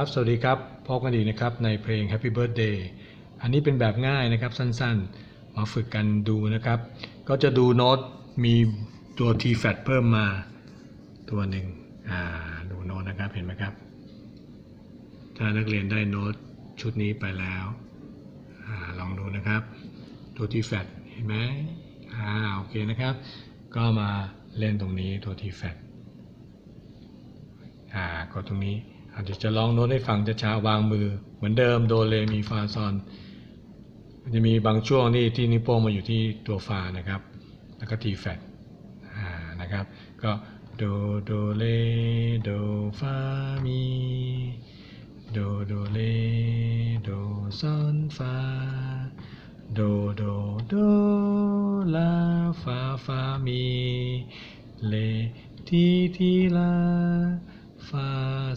ครับ สวัสดีครับ พบกันอีกนะครับในเพลง Happy Birthday อันนี้เป็นแบบง่ายนะครับสั้นๆ มาฝึกกันดูนะครับ ก็จะดูโน้ตมีตัว T flat เพิ่มมาตัวหนึ่งอ่าดูโน้ตนะครับเห็นไหมครับ ถ้านักเรียนได้โน้ตชุดนี้ไปแล้วอาลองดูนะครับ ตัว T flat เห็นไหมอ่าโอเคนะครับ ก็มาเล่นตรงนี้ตัว T flat อ่ากดตรงนี้ อาจจะจะลองโน้ตให้ฟังจะช้าวางมือ เหมือนเดิมโดเลมีฟาซอนจะมีบางช่วงที่ที่นิ้วโป้งมาอยู่ที่ตัวฟานะครับ แล้วก็ทีแฟดนะครับ ก็โดโดเลโดฟามีโดโดเลโดซอนฟาโดโดโดลาฟาฟามีเลทีทีลา ฟา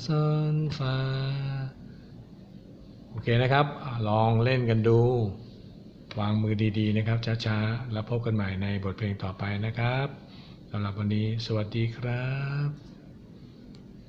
ซอนฟาโอเคนะครับ ลองเล่นกันดู วางมือดีๆนะครับ ช้าๆ แล้วพบกันใหม่ในบทเพลงต่อไปนะครับสำหรับวันนี้ สวัสดีครับ